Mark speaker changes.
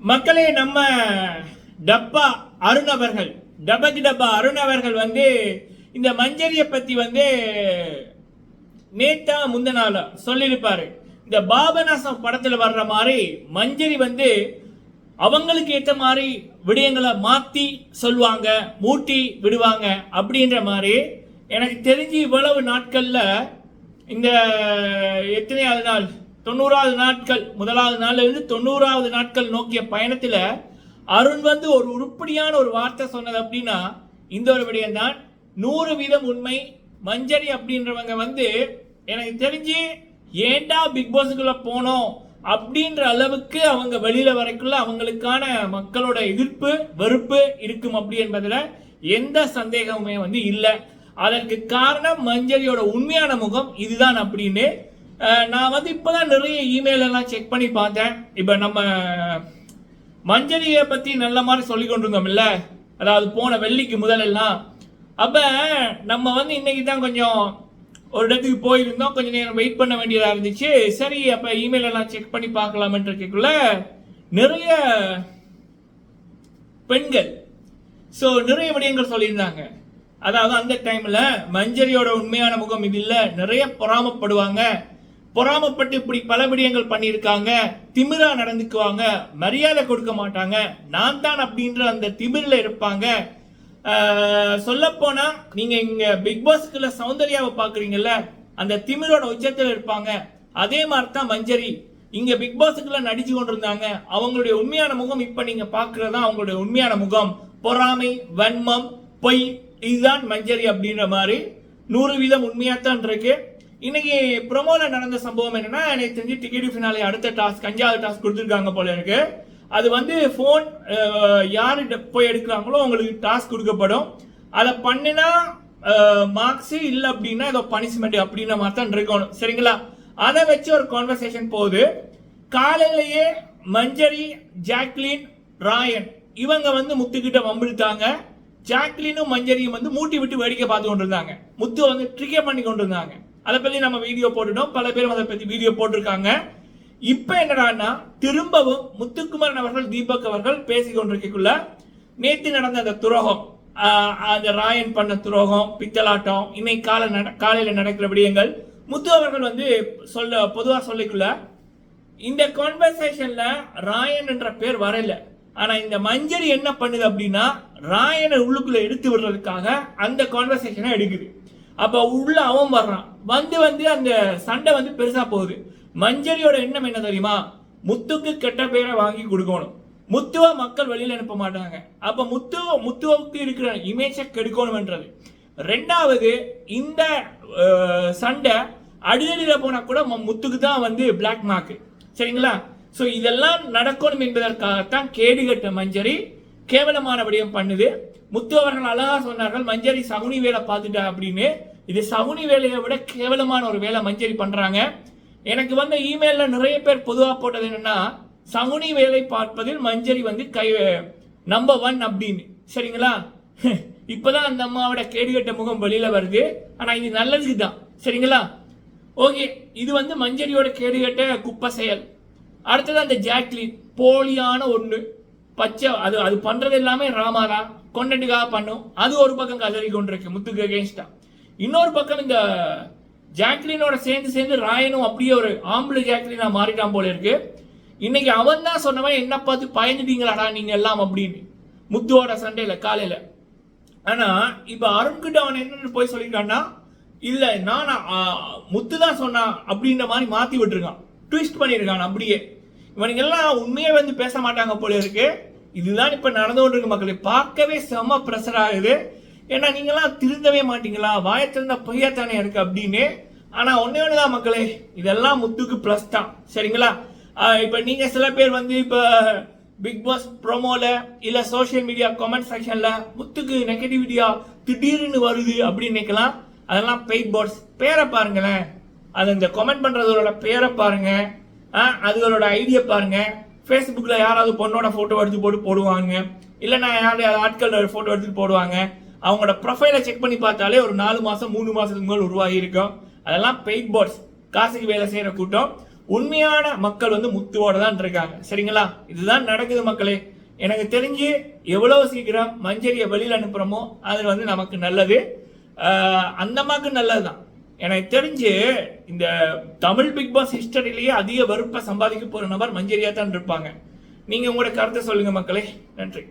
Speaker 1: மக்களே நம்ம டப்பா அருண் அவர்கள் டபக்கு டப்பா அருண் அவர்கள் வந்து இந்த மஞ்சரியை பத்தி வந்து நேத்தா முந்த சொல்லியிருப்பாரு. இந்த பாபநாசம் படத்துல வர்ற மாதிரி மஞ்சரி வந்து அவங்களுக்கு ஏத்த மாதிரி விடயங்களை மாத்தி சொல்லுவாங்க மூட்டி விடுவாங்க அப்படின்ற மாதிரி எனக்கு தெரிஞ்சு இவ்வளவு நாட்கள்ல இந்த எத்தனையாவது நாள் தொண்ணூறாவது நாட்கள் முதலாவது நாள்லேருந்து தொண்ணூறாவது நாட்கள் நோக்கிய பயணத்தில் அருண் வந்து ஒரு உருப்படியான ஒரு வார்த்தை சொன்னது அப்படின்னா இந்த ஒரு விடயம் தான் நூறு வீதம் உண்மை மஞ்சரி அப்படின்றவங்க வந்து எனக்கு தெரிஞ்சு ஏன்டா பிக் பாஸுக்குள்ளே போனோம் அப்படின்ற அளவுக்கு அவங்க வெளியில் வரைக்குள்ள அவங்களுக்கான மக்களோட எதிர்ப்பு வெறுப்பு இருக்கும் அப்படி என்பதில் எந்த சந்தேகமுமே வந்து இல்லை. அதற்கு காரணம் மஞ்சரியோட உண்மையான முகம் இதுதான் அப்படின்னு நான் வந்து இப்போ தான் நிறைய இமெயில் எல்லாம் செக் பண்ணி பார்த்தேன். இப்போ நம்ம மஞ்சரியை பற்றி நல்ல மாதிரி சொல்லி கொண்டிருந்தோம்ல. அதாவது போன வெள்ளிக்கு முதலெல்லாம். அப்போ நம்ம வந்து இன்னைக்கு தான் கொஞ்சம் ஒரு இடத்துக்கு போயிருந்தோம். கொஞ்சம் நேரம் வெயிட் பண்ண வேண்டியதாக இருந்துச்சு. சரி அப்போ இமெயில் எல்லாம் செக் பண்ணி பார்க்கலாமன்றக்குள்ள நிறைய பெண்கள். ஸோ நிறைய விடயங்கள் சொல்லியிருந்தாங்க. அதாவது அந்த டைமில் மஞ்சரியோட உண்மையான முகம் இது இல்லை நிறைய பொறாமப்படுவாங்க. பொறாமப்பட்டு இப்படி பல விடயங்கள் பண்ணியிருக்காங்க திமிரா நடந்துக்குவாங்க மரியாதை கொடுக்க மாட்டாங்க நான் தான் அப்படின்ற அந்த திமிரில் இருப்பாங்க. சொல்லப்போனால் நீங்கள் நீங்க இங்க பிக் பாஸ்க்குள்ள சௌந்தர்யாவை பாக்குறீங்கல்ல அந்த திமிரோட உச்சத்தில் இருப்பாங்க. அதே மாதிரி தான் மஞ்சரி. இங்க பிக் பாஸுக்குள்ள நடிச்சு கொண்டிருந்தாங்க. அவங்களுடைய உண்மையான முகம் இப்ப நீங்க பாக்குறதா அவங்களுடைய உண்மையான முகம். பொறாமை வன்மம் பொய் இதுதான் மஞ்சரி அப்படின்ற மாதிரி நூறு வீதம் உண்மையாத்தான் இருக்கு. இன்னைக்கு ப்ரொமோல நடந்த சம்பவம் என்னன்னா எனக்கு தெரிஞ்சு டிக்கெட் ஃபினாலே அடுத்த டாஸ்க் அஞ்சாவது டாஸ்க் கொடுத்துருக்காங்க போல எனக்கு அது வந்து ஃபோன் யார் போய் எடுக்கிறாங்களோ அவங்களுக்கு டாஸ்க் கொடுக்கப்படும். அதை பண்ணினா மார்க்ஸு இல்லை அப்படின்னா ஏதோ பனிஷ்மெண்ட் அப்படின்ற மாதிரி தான் இருக்கணும். சரிங்களா? அதை வச்சு ஒரு கான்வர்சேஷன் போகுது. காலையிலேயே மஞ்சரி ஜாக்லின் ராயன் இவங்க வந்து முத்துக்கிட்ட வம்பிழுத்தாங்க. ஜாக்லினும் மஞ்சரியும் வந்து மூட்டி விட்டு வேடிக்கை பார்த்து கொண்டிருந்தாங்க முத்து வந்து ட்ரிகே பண்ணி கொண்டிருந்தாங்க அதை பற்றி நம்ம வீடியோ போட்டுட்டோம். பல பேரும் அதை பற்றி வீடியோ போட்டிருக்காங்க. இப்போ என்னடான்னா திரும்பவும் முத்துக்குமரன் அவர்கள் தீபக் அவர்கள் பேசி கொண்டிருக்கக்குள்ள நேற்று நடந்த அந்த துரோகம் அந்த ராயன் பண்ண துரோகம் பித்தலாட்டம் இன்னைக்கு காலை நட காலையில் நடக்கிற விடயங்கள் முத்து அவர்கள் வந்து சொல்ல பொதுவாக சொல்லிக்குள்ள இந்த கான்வர்சேஷனில் ராயன் என்ற பேர் வரல. ஆனால் இந்த மஞ்சரி என்ன பண்ணுது அப்படின்னா ராயனை உள்ளுக்குள்ளே எடுத்து விடுறதுக்காக அந்த கான்வர்சேஷனை எடுக்குது. அப்போ உள்ள அவன் வர்றான். வந்து வந்து அந்த சண்டை வந்து பெருசா போகுது. மஞ்சரியோட எண்ணம் என்ன தெரியுமா? முத்துக்கு கெட்ட பேரை வாங்கி கொடுக்கணும். முத்துவ மக்கள் வெளியில் அனுப்ப மாட்டாங்க. அப்ப முத்து முத்துவுக்கு இருக்கிற இமேஜை கெடுக்கணும்ன்றது. ரெண்டாவது இந்த சண்டை அடிதடியில் போனா கூட முத்துக்கு தான் வந்து பிளாக் மார்க் சரிங்களா? ஸோ இதெல்லாம் நடக்கணும் என்பதற்காகத்தான் கேடுகட்ட மஞ்சரி கேவலமான பண்ணுது. முத்து அவர்கள் அழகா சொன்னார்கள் மஞ்சரி சகுனி வேலை பார்த்துட்டா அப்படின்னு. இது சகுனி வேலையை விட கேவலமான ஒரு வேலை மஞ்சரி பண்ணுறாங்க எனக்கு வந்த இமெயிலில் நிறைய பேர் பொதுவாக போட்டது என்னென்னா சகுனி வேலை பார்ப்பதில் மஞ்சரி வந்து கை நம்பர் ஒன் அப்படின்னு. சரிங்களா? இப்போதான் அந்த அம்மாவோட கேடுகட்ட முகம் வெளியில் வருது. ஆனால் இது நல்லதுக்கு தான் சரிங்களா? ஓகே இது வந்து மஞ்சரியோட கேடுகட்ட குப்பை செயல். அடுத்தது அந்த ஜாக்லின் போலியான ஒன்று பச்சை அது அது பண்றது எல்லாமே ராமாரா கொண்டட்டுக்காக பண்ணும் அது ஒரு பக்கம் கதறி கொண்டிருக்கு முத்துக்கு அகேன்ஸ்டா இன்னொரு பக்கம் இந்த ஜாக்லினோட சேர்ந்து சேர்ந்து ராயனும் அப்படியே ஒரு ஆம்பளை ஜாக்லினா மாறிட்டான் போல இருக்கு. இன்னைக்கு அவன் தான் சொன்னவன் என்ன பார்த்து பயந்துட்டீங்களாடா நீங்க எல்லாம் அப்படின்னு. முத்துவோட சண்டையில காலையில. ஆனா இப்ப அருண்கிட்ட அவன் என்னன்னு போய் சொல்லிட்டான்னா இல்ல நான் முத்து தான் சொன்னான் அப்படின்ற மாதிரி மாத்தி விட்டுருக்கான். ட்விஸ்ட் பண்ணியிருக்கான் அப்படியே. இவனுங்க எல்லாம் உண்மையே வந்து பேச மாட்டாங்க போல இருக்கு. இதுதான் இப்போ நடந்து கொண்டிருக்கு மக்களே. பார்க்கவே செம ப்ரெஷர் ஆகுது ஏன்னா நீங்களாம் திருந்தவே மாட்டீங்களா? வாயத்திருந்த பொய்யாத்தானே இருக்கு அப்படின்னு. ஆனால் ஒன்றே ஒன்று தான் மக்களே. இதெல்லாம் முத்துக்கு ப்ளஸ் தான். சரிங்களா? இப்போ நீங்கள் சில பேர் வந்து இப்போ பிக் பாஸ் ப்ரோமோவில் இல்லை சோஷியல் மீடியா கமெண்ட் செக்ஷனில் முத்துக்கு நெகட்டிவிட்டியா திடீர்னு வருது அப்படின்னு நினைக்கலாம். அதெல்லாம் பெயிட் பாட்ஸ் பேரை பாருங்களேன். அது இந்த கமெண்ட் பண்ணுறதோட பேரை பாருங்க. ஆ, அதுகளோட ஐடியா பாருங்கள் ஃபேஸ்புக்கில் யாராவது பொண்ணோட ஃபோட்டோ எடுத்து போட்டு போடுவாங்க. இல்லைன்னா யாராவது ஆட்களோட ஃபோட்டோ எடுத்து போடுவாங்க. அவங்களோட ப்ரொஃபைலை செக் பண்ணி பார்த்தாலே ஒரு நாலு மாதம் மூணு மாதத்துக்கு மேல் உருவாகி இருக்கும் அதெல்லாம் பெயிட் போர்ட்ஸ் காசுக்கு வேலை செய்கிற கூட்டம். உண்மையான மக்கள் வந்து முத்துவோட தான் இருக்காங்க. சரிங்களா? இதுதான் நடக்குது மக்களே. எனக்கு தெரிஞ்சு எவ்வளோ சீக்கிரம் மஞ்சரியை வெளியில் அனுப்புகிறோமோ அது வந்து நமக்கு நல்லது. அந்தமாக்கு அந்த நல்லது தான் எனக்கு தெரிஞ்சு இந்த தமிழ் பிக் பாஸ் ஹிஸ்டரியிலேயே அதிக வெறுப்பை சம்பாதிக்க போகிற நபர் மஞ்சரியா தான் இருப்பாங்க. நீங்கள் உங்களோட கருத்தை சொல்லுங்கள் மக்களே. நன்றி.